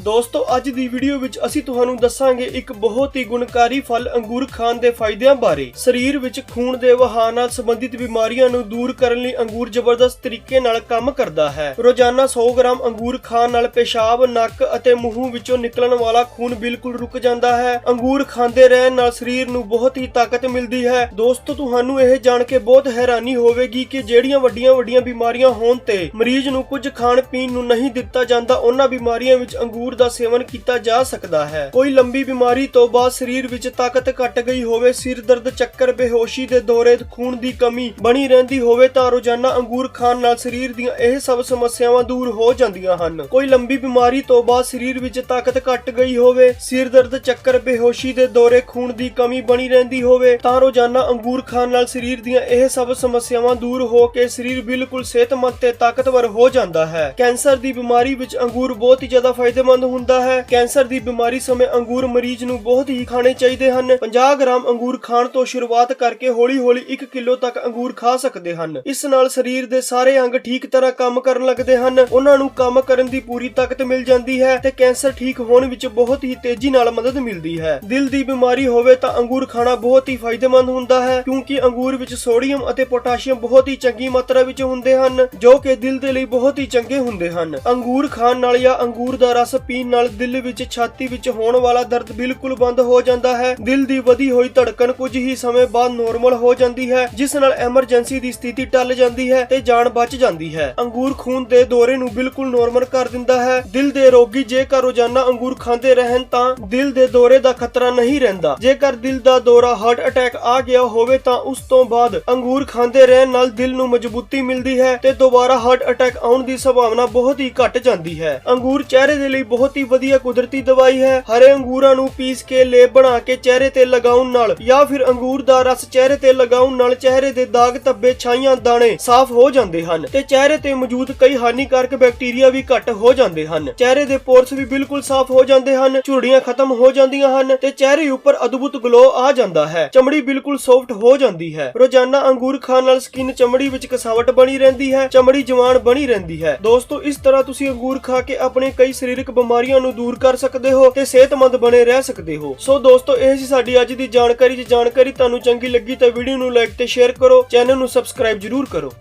ਦੋਸਤੋ, ਅੱਜ ਦੀ ਵੀਡੀਓ ਵਿੱਚ ਅਸੀਂ ਤੁਹਾਨੂੰ ਦੱਸਾਂਗੇ ਇੱਕ ਬਹੁਤ ਹੀ ਗੁਣਕਾਰੀ ਫਲ ਅੰਗੂਰ ਖਾਣ ਦੇ ਫਾਇਦਿਆਂ ਬਾਰੇ। ਸਰੀਰ ਵਿੱਚ ਖੂਨ ਦੇ ਵਹਾਅ ਨਾਲ ਸੰਬੰਧਿਤ ਬਿਮਾਰੀਆਂ ਨੂੰ ਦੂਰ ਕਰਨ ਲਈ ਅੰਗੂਰ ਜ਼ਬਰਦਸਤ ਤਰੀਕੇ ਨਾਲ ਕੰਮ ਕਰਦਾ ਹੈ। ਰੋਜ਼ਾਨਾ 100 ਗ੍ਰਾਮ ਅੰਗੂਰ ਖਾਣ ਨਾਲ ਪੇਸ਼ਾਬ, ਨੱਕ ਅਤੇ ਮੂੰਹ ਵਿੱਚੋਂ ਨਿਕਲਣ ਵਾਲਾ ਖੂਨ ਬਿਲਕੁਲ ਰੁਕ ਜਾਂਦਾ ਹੈ। ਅੰਗੂਰ ਖਾਂਦੇ ਰਹਿਣ ਨਾਲ ਸਰੀਰ ਨੂੰ ਬਹੁਤ ਹੀ ਤਾਕਤ ਮਿਲਦੀ ਹੈ। ਦੋਸਤੋ, ਤੁਹਾਨੂੰ ਇਹ ਜਾਣ ਕੇ ਬਹੁਤ ਹੈਰਾਨੀ ਹੋਵੇਗੀ ਕਿ ਜਿਹੜੀਆਂ ਵੱਡੀਆਂ-ਵੱਡੀਆਂ ਬਿਮਾਰੀਆਂ ਹੋਣ ਤੇ ਮਰੀਜ਼ ਨੂੰ ਕੁਝ ਖਾਣ ਪੀਣ ਨੂੰ ਨਹੀਂ ਦਿੱਤਾ ਜਾਂਦਾ, ਉਹਨਾਂ ਬਿਮਾਰੀਆਂ ਵਿੱਚ ਅੰਗੂਰ ਦਾ ਸੇਵਨ ਕੀਤਾ ਜਾ ਸਕਦਾ ਹੈ। ਕੋਈ ਲੰਬੀ ਬਿਮਾਰੀ ਤੋਂ ਬਾਅਦ ਸਰੀਰ ਵਿੱਚ ਤਾਕਤ ਘਟ ਗਈ ਹੋਵੇ, ਸਿਰ ਦਰਦ, ਚੱਕਰ, ਬੇਹੋਸ਼ੀ ਦੇ ਦੌਰੇ, ਖੂਨ ਦੀ ਕਮੀ ਬਣੀ ਰਹਿੰਦੀ ਹੋਵੇ ਤਾਂ ਰੋਜ਼ਾਨਾ ਅੰਗੂਰ ਖਾਣ ਨਾਲ ਸਰੀਰ ਦੀਆਂ ਇਹ ਸਭ ਸਮੱਸਿਆਵਾਂ ਦੂਰ ਹੋ ਜਾਂਦੀਆਂ ਹਨ। ਕੋਈ ਲੰਬੀ ਬਿਮਾਰੀ ਤੋਂ ਬਾਅਦ ਸਰੀਰ ਵਿੱਚ ਤਾਕਤ ਘਟ ਗਈ ਹੋਵੇ, ਸਿਰ ਦਰਦ, ਚੱਕਰ, ਬੇਹੋਸ਼ੀ ਦੇ ਦੌਰੇ, ਖੂਨ ਦੀ ਕਮੀ ਬਣੀ ਰਹਿੰਦੀ ਹੋਵੇ ਤਾਂ ਰੋਜ਼ਾਨਾ ਅੰਗੂਰ ਖਾਣ ਨਾਲ ਸਰੀਰ ਦੀਆਂ ਇਹ ਸਭ ਸਮੱਸਿਆਵਾਂ ਦੂਰ ਹੋ ਕੇ ਸਰੀਰ ਬਿਲਕੁਲ ਸਿਹਤਮੰਦ ਤੇ ਤਾਕਤਵਰ ਹੋ ਜਾਂਦਾ ਹੈ। ਕੈਂਸਰ ਦੀ ਬਿਮਾਰੀ ਵਿੱਚ ਅੰਗੂਰ ਬਹੁਤ ਹੀ ਜ਼ਿਆਦਾ ਫਾਇਦੇਮੰਦ ਹੁੰਦਾ ਹੈ। ਕੈਂਸਰ ਦੀ ਬਿਮਾਰੀ ਸਮੇਂ ਅੰਗੂਰ ਮਰੀਜ਼ ਨੂੰ ਬਹੁਤ ਹੀ ਖਾਣੇ ਚਾਹੀਦੇ ਹਨ। 50 ਗ੍ਰਾਮ ਅੰਗੂਰ ਖਾਣ ਤੋਂ ਸ਼ੁਰੂਆਤ ਕਰਕੇ ਹੌਲੀ-ਹੌਲੀ 1 ਕਿਲੋ ਤੱਕ ਅੰਗੂਰ ਖਾ ਸਕਦੇ ਹਨ। ਇਸ ਨਾਲ ਸਰੀਰ ਦੇ ਸਾਰੇ ਅੰਗ ਠੀਕ ਤਰ੍ਹਾਂ ਕੰਮ ਕਰਨ ਲੱਗਦੇ ਹਨ। ਉਹਨਾਂ ਨੂੰ ਕੰਮ ਕਰਨ ਦੀ ਪੂਰੀ ਤਾਕਤ ਮਿਲ ਜਾਂਦੀ ਹੈ ਤੇ ਕੈਂਸਰ ਠੀਕ ਹੋਣ ਵਿੱਚ ਬਹੁਤ ਹੀ ਤੇਜ਼ੀ ਨਾਲ ਮਦਦ ਮਿਲਦੀ ਹੈ। ਦਿਲ ਦੀ ਬਿਮਾਰੀ ਹੋਵੇ ਤਾਂ ਅੰਗੂਰ ਖਾਣਾ ਬਹੁਤ ਹੀ ਫਾਇਦੇਮੰਦ ਹੁੰਦਾ ਹੈ ਕਿਉਂਕਿ ਅੰਗੂਰ ਵਿੱਚ ਸੋਡੀਅਮ ਅਤੇ ਪੋਟਾਸ਼ੀਅਮ ਬਹੁਤ ਹੀ ਚੰਗੀ ਮਾਤਰਾ ਵਿੱਚ ਹੁੰਦੇ ਹਨ, ਜੋ ਕਿ ਦਿਲ ਦੇ ਲਈ ਬਹੁਤ ਹੀ ਚੰਗੇ ਹੁੰਦੇ ਹਨ। ਅੰਗੂਰ ਖਾਣ ਨਾਲ ਜਾਂ ਅੰਗੂਰ ਦਾ ਰਸ ਪੀਣ ਨਾਲ ਦਿਲ ਵਿੱਚ ਛਾਤੀ ਵਿੱਚ ਹੋਣ ਵਾਲਾ ਦਰਦ ਬਿਲਕੁਲ ਬੰਦ ਹੋ ਜਾਂਦਾ ਹੈ। ਦਿਲ ਦੀ ਵਧੀ ਹੋਈ ਧੜਕਣ ਕੁਝ ਹੀ ਸਮੇਂ ਬਾਅਦ ਨੋਰਮਲ ਹੋ ਜਾਂਦੀ ਹੈ, ਜਿਸ ਨਾਲ ਐਮਰਜੈਂਸੀ ਦੀ ਸਥਿਤੀ ਟਲ ਜਾਂਦੀ ਹੈ ਤੇ ਜਾਨ ਬਚ ਜਾਂਦੀ ਹੈ। ਅੰਗੂਰ ਖੂਨ ਦੇ ਦੌਰੇ ਨੂੰ ਬਿਲਕੁਲ ਨੋਰਮਲ ਕਰ ਦਿੰਦਾ ਹੈ। ਦਿਲ ਦੇ ਰੋਗੀ ਜੇਕਰ ਰੋਜ਼ਾਨਾ ਅੰਗੂਰ ਖਾਂਦੇ ਰਹਿਣ ਤਾਂ ਦਿਲ ਦੇ ਦੌਰੇ ਦਾ ਖਤਰਾ ਨਹੀਂ ਰਹਿੰਦਾ। ਜੇਕਰ ਦਿਲ ਦਾ ਦੌਰਾ ਹਾਰਟ ਅਟੈਕ ਆ ਗਿਆ ਹੋਵੇ ਤਾਂ ਉਸ ਤੋਂ ਬਾਅਦ ਅੰਗੂਰ ਖਾਂਦੇ ਰਹਿਣ ਨਾਲ ਦਿਲ ਨੂੰ ਮਜ਼ਬੂਤੀ ਮਿਲਦੀ ਹੈ ਤੇ ਦੁਬਾਰਾ ਹਾਰਟ ਅਟੈਕ ਆਉਣ ਦੀ ਸੰਭਾਵਨਾ ਬਹੁਤ ਹੀ ਘਟ ਜਾਂਦੀ ਹੈ। ਅੰਗੂਰ ਚਿਹਰੇ ਦੇ ਲਈ ਬਹੁਤ ਹੀ ਵਧੀਆ ਕੁਦਰਤੀ ਦਵਾਈ ਹੈ। ਹਰੇ ਅੰਗੂਰਾਂ ਨੂੰ ਪੀਸ ਕੇ ਲੇਪ ਬਣਾ ਕੇ ਚਿਹਰੇ ਤੇ ਲਗਾਉਣ ਨਾਲ ਜਾਂ ਫਿਰ ਅੰਗੂਰ ਦਾ ਰਸ ਚਿਹਰੇ ਤੇ ਲਗਾਉਣ ਨਾਲ ਚਿਹਰੇ ਦੇ ਦਾਗ ਧੱਬੇ ਛਾਈਆਂ ਦਾਣੇ ਸਾਫ਼ ਹੋ ਜਾਂਦੇ ਹਨ ਤੇ ਚਿਹਰੇ ਤੇ ਮੌਜੂਦ ਕਈ ਹਾਨੀਕਾਰਕ ਬੈਕਟੀਰੀਆ ਵੀ ਘੱਟ ਹੋ ਜਾਂਦੇ ਹਨ। ਚਿਹਰੇ ਦੇ ਪੋਰਸ ਵੀ ਬਿਲਕੁਲ ਸਾਫ਼ ਹੋ ਜਾਂਦੇ ਹਨ, ਝੁਰੜੀਆਂ ਖਤਮ ਹੋ ਜਾਂਦੀਆਂ ਹਨ ਤੇ ਚਿਹਰੇ ਉੱਪਰ ਅਦਭੁਤ ਗਲੋ ਆ ਜਾਂਦਾ ਹੈ। ਚਮੜੀ ਬਿਲਕੁਲ ਸੌਫਟ ਹੋ ਜਾਂਦੀ ਹੈ। ਰੋਜ਼ਾਨਾ ਅੰਗੂਰ ਖਾਣ ਨਾਲ ਸਕਿਨ ਚਮੜੀ ਵਿੱਚ ਕਸਾਵਟ ਬਣੀ ਰਹਿੰਦੀ ਹੈ, ਚਮੜੀ ਜਵਾਨ ਬਣੀ ਰਹਿੰਦੀ ਹੈ। ਦੋਸਤੋ, ਇਸ ਤਰ੍ਹਾਂ ਤੁਸੀਂ ਅੰਗੂਰ ਖਾ ਕੇ ਆਪਣੇ ਕਈ ਸਰੀਰਕ ਬਿਮਾਰੀਆਂ ਨੂੰ ਦੂਰ ਕਰ ਸਕਦੇ ਹੋ ਤੇ ਸਿਹਤਮੰਦ ਬਣੇ ਰਹਿ ਸਕਦੇ ਹੋ। ਸੋ ਦੋਸਤੋ, ਇਹ ਸੀ ਸਾਡੀ ਅੱਜ ਦੀ ਜਾਣਕਾਰੀ। ਜੇ ਜਾਣਕਾਰੀ ਤੁਹਾਨੂੰ ਚੰਗੀ ਲੱਗੀ ਤਾਂ ਵੀਡੀਓ ਨੂੰ ਲਾਈਕ ਤੇ ਸ਼ੇਅਰ ਕਰੋ। ਚੈਨਲ ਨੂੰ ਸਬਸਕ੍ਰਾਈਬ ਜਰੂਰ ਕਰੋ।